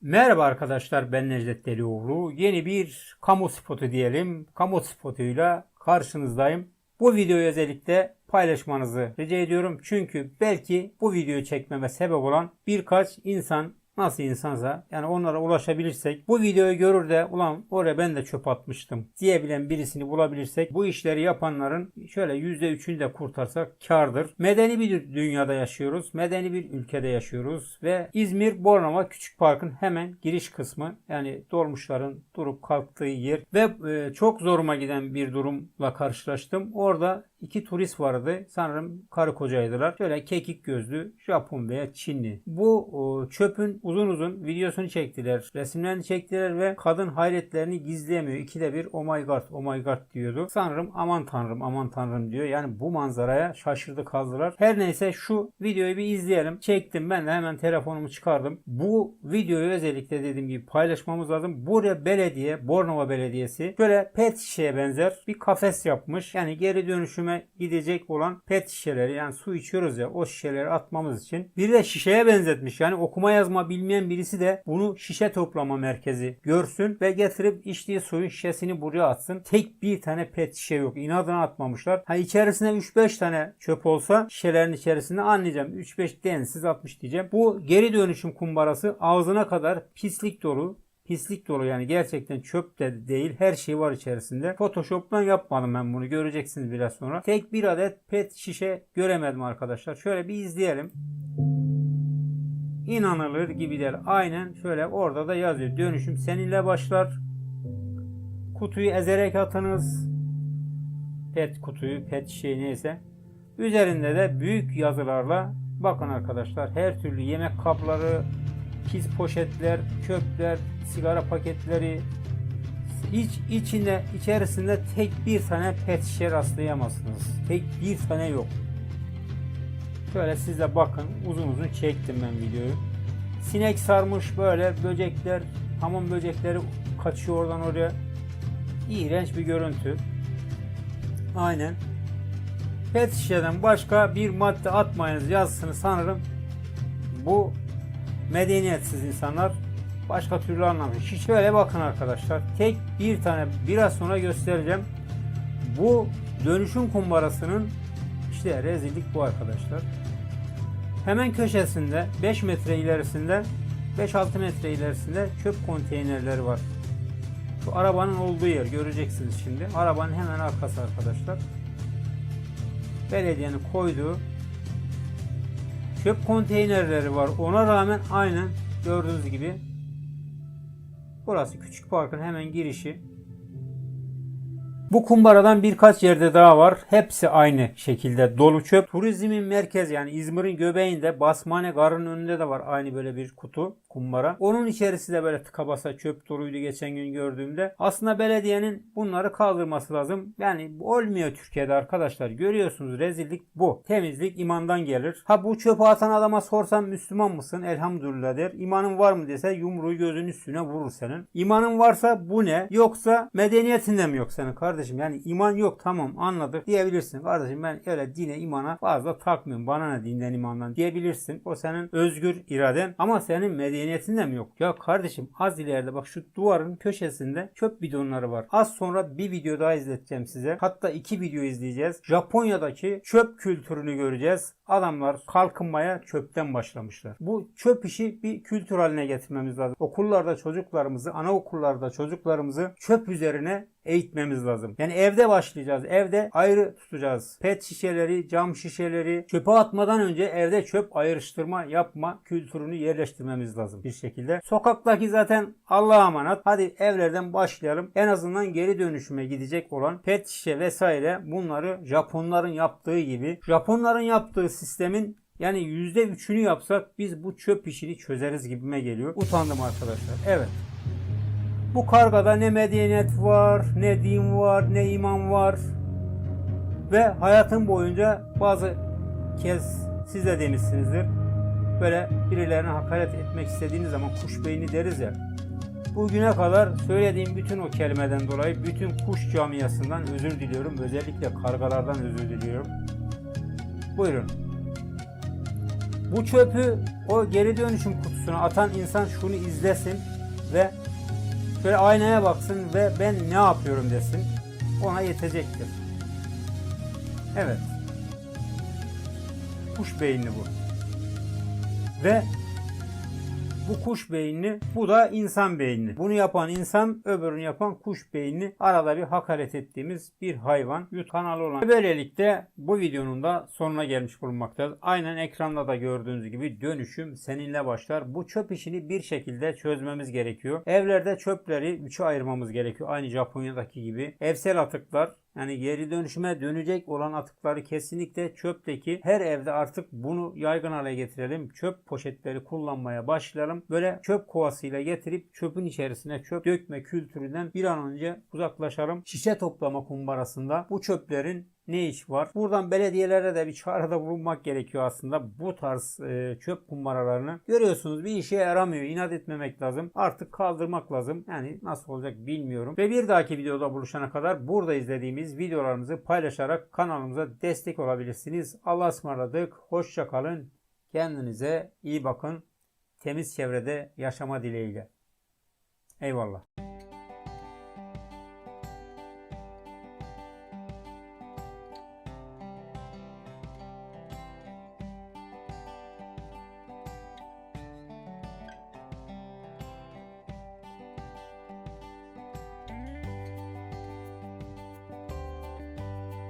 Merhaba arkadaşlar ben Necdet Delioğlu. Yeni bir kamu spotu diyelim. Kamu spotuyla karşınızdayım. Bu videoyu özellikle paylaşmanızı rica ediyorum. Çünkü belki bu videoyu çekmeme sebep olan birkaç insan nasıl insansa yani onlara ulaşabilirsek bu videoyu görür de ulan oraya ben de çöp atmıştım diyebilen birisini bulabilirsek bu işleri yapanların şöyle %3'ünü de kurtarsak kardır. Medeni bir dünyada yaşıyoruz. Medeni bir ülkede yaşıyoruz ve İzmir Bornova Küçük Park'ın hemen giriş kısmı yani dolmuşların durup kalktığı yer ve e, çok zoruma giden bir durumla karşılaştım. Orada iki turist vardı. Sanırım karı kocaydılar. Şöyle kekik gözlü Japon veya Çinli. Bu o, çöpün uzun uzun videosunu çektiler. Resimlerini çektiler ve kadın hayretlerini gizleyemiyor. İkide bir oh my god oh my god diyordu. Sanırım aman tanrım aman tanrım diyor. Yani bu manzaraya şaşırdı kaldılar. Her neyse şu videoyu bir izleyelim. Çektim ben de hemen telefonumu çıkardım. Bu videoyu özellikle dediğim gibi paylaşmamız lazım. Buraya belediye, Bornova Belediyesi böyle pet şişeye benzer bir kafes yapmış. Yani geri dönüşüme gidecek olan pet şişeleri yani su içiyoruz ya o şişeleri atmamız için. Bir de şişeye benzetmiş. Yani okuma yazma bilmeyen birisi de bunu şişe toplama merkezi görsün ve getirip içtiği suyun şişesini buraya atsın. Tek bir tane pet şişe yok. İnadına atmamışlar. Ha içerisine 3-5 tane çöp olsa şişelerin içerisinde anlayacağım. 3-5 densiz atmış diyeceğim. Bu geri dönüşüm kumbarası ağzına kadar pislik dolu pislik dolu yani gerçekten çöp de değil her şey var içerisinde. Photoshop'tan yapmadım ben bunu göreceksiniz biraz sonra. Tek bir adet pet şişe göremedim arkadaşlar. Şöyle bir izleyelim. İnanılır gibi der. Aynen şöyle orada da yazıyor. Dönüşüm seninle başlar. Kutuyu ezerek atınız. Pet kutuyu, pet şişeyi neyse. Üzerinde de büyük yazılarla bakın arkadaşlar her türlü yemek kapları, pis poşetler, çöpler, sigara paketleri iç içinde içerisinde tek bir tane pet şişe rastlayamazsınız. Tek bir tane yok. Şöyle siz de bakın uzun uzun çektim ben videoyu. Sinek sarmış böyle böcekler, hamam böcekleri kaçıyor oradan oraya. İğrenç bir görüntü. Aynen. Pet şişeden başka bir madde atmayınız yazısını sanırım bu medeniyetsiz insanlar başka türlü anlamış. Hiç şöyle bakın arkadaşlar. Tek bir tane biraz sonra göstereceğim. Bu dönüşüm kumbarasının işte rezillik bu arkadaşlar. Hemen köşesinde 5 metre ilerisinde 5-6 metre ilerisinde çöp konteynerleri var. Şu arabanın olduğu yer göreceksiniz şimdi. Arabanın hemen arkası arkadaşlar. Belediyenin koyduğu çöp konteynerleri var. Ona rağmen aynen gördüğünüz gibi burası küçük parkın hemen girişi. Bu kumbaradan birkaç yerde daha var. Hepsi aynı şekilde dolu çöp. Turizmin merkezi yani İzmir'in göbeğinde Basmane Garı'nın önünde de var aynı böyle bir kutu kumbara. Onun içerisi de böyle tıka basa çöp doluydu geçen gün gördüğümde. Aslında belediyenin bunları kaldırması lazım. Yani olmuyor Türkiye'de arkadaşlar. Görüyorsunuz rezillik bu. Temizlik imandan gelir. Ha bu çöpü atan adama sorsam Müslüman mısın? Elhamdülillah der. İmanın var mı dese yumruğu gözünün üstüne vurur senin. İmanın varsa bu ne? Yoksa medeniyetinden mi yok senin kardeşim? Yani iman yok tamam anladık diyebilirsin. Kardeşim ben öyle dine imana fazla takmıyorum. Bana ne dinden imandan diyebilirsin. O senin özgür iraden ama senin medeniyetinden mi yok? Ya kardeşim az ileride bak şu duvarın köşesinde çöp bidonları var. Az sonra bir video daha izleteceğim size. Hatta iki video izleyeceğiz. Japonya'daki çöp kültürünü göreceğiz. Adamlar kalkınmaya çöpten başlamışlar. Bu çöp işi bir kültür haline getirmemiz lazım. Okullarda çocuklarımızı, anaokullarda çocuklarımızı çöp üzerine eğitmemiz lazım. Yani evde başlayacağız. Evde ayrı tutacağız. Pet şişeleri, cam şişeleri çöpe atmadan önce evde çöp ayrıştırma yapma kültürünü yerleştirmemiz lazım bir şekilde. Sokaktaki zaten Allah'a emanet. Hadi evlerden başlayalım. En azından geri dönüşüme gidecek olan pet şişe vesaire bunları Japonların yaptığı gibi Japonların yaptığı sistemin yani %3'ünü yapsak biz bu çöp işini çözeriz gibime geliyor. Utandım arkadaşlar. Evet. Bu kargada ne medeniyet var, ne din var, ne iman var. Ve hayatım boyunca bazı kez siz de demişsinizdir. Böyle birilerine hakaret etmek istediğiniz zaman kuş beyni deriz ya. Bugüne kadar söylediğim bütün o kelimeden dolayı bütün kuş camiasından özür diliyorum. Özellikle kargalardan özür diliyorum. Buyurun. Bu çöpü o geri dönüşüm kutusuna atan insan şunu izlesin ve şöyle aynaya baksın ve ben ne yapıyorum desin. Ona yetecektir. Evet. Kuş beyinli bu. Ve bu kuş beyinli, bu da insan beyinli. Bunu yapan insan, öbürünü yapan kuş beyinli. Arada bir hakaret ettiğimiz bir hayvan. YouTube kanalı olan. Böylelikle bu videonun da sonuna gelmiş bulunmaktadır. Aynen ekranda da gördüğünüz gibi dönüşüm seninle başlar. Bu çöp işini bir şekilde çözmemiz gerekiyor. Evlerde çöpleri üçe ayırmamız gerekiyor. Aynı Japonya'daki gibi. Evsel atıklar, yani geri dönüşüme dönecek olan atıkları kesinlikle çöpteki her evde artık bunu yaygın hale getirelim. Çöp poşetleri kullanmaya başlayalım. Böyle çöp kovasıyla getirip çöpün içerisine çöp dökme kültüründen bir an önce uzaklaşalım. Şişe toplama kumbarasında bu çöplerin ne iş var? Buradan belediyelere de bir çağrıda bulunmak gerekiyor aslında. Bu tarz e, çöp kumbaralarını görüyorsunuz bir işe yaramıyor. İnat etmemek lazım. Artık kaldırmak lazım. Yani nasıl olacak bilmiyorum. Ve bir dahaki videoda buluşana kadar burada izlediğimiz videolarımızı paylaşarak kanalımıza destek olabilirsiniz. Allah'a ısmarladık. Hoşça kalın. Kendinize iyi bakın. Temiz çevrede yaşama dileğiyle. Eyvallah.